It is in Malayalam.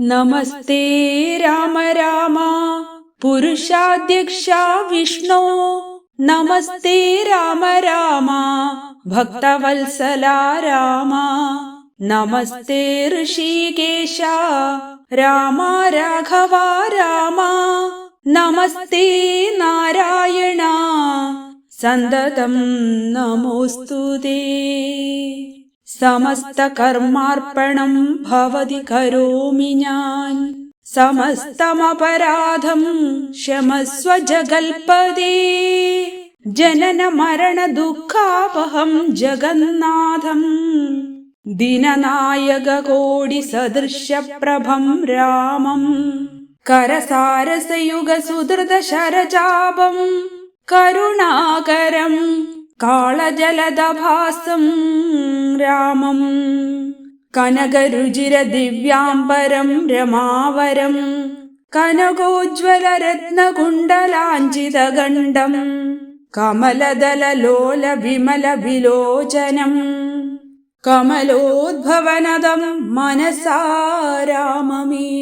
നമസ്തേ രാമ രാമ പുരുഷാധ്യക്ഷ വിഷ്ണു. നമസ്തേ രാമ രാമ ഭക്തവത്സല രാമ. നമസ്തേ ഋഷികേശ രാമ രാഘവ രാമ. നമസ്തേ നാരായണ സന്തതം നമോസ്തുതേ. സമസ്തകർമാർപ്പണം ഭവതി കരോമി ഞാൻ. സമസ്തമപരാധം ക്ഷമസ്വ ജഗൽപദേ ജനന മരണ ദുഃഖാപഹം ജഗന്നാഥം. ദിനനായക കോടി സദൃശപ്രഭം രാമം. കരസാരസയുഗ സുദൃത ശരജാപം കരുണാകരം കാളജലദഭാസം രാമം കനകരുചിര ദിവ്യാംബരം രമാവരം കനകോജ്വല കമലദലലോലവിമലവിലോചനം കമലദലലോല വിമല വിലോചനം കമലോദ്ഭവനദം മനസാ രാമമീടേ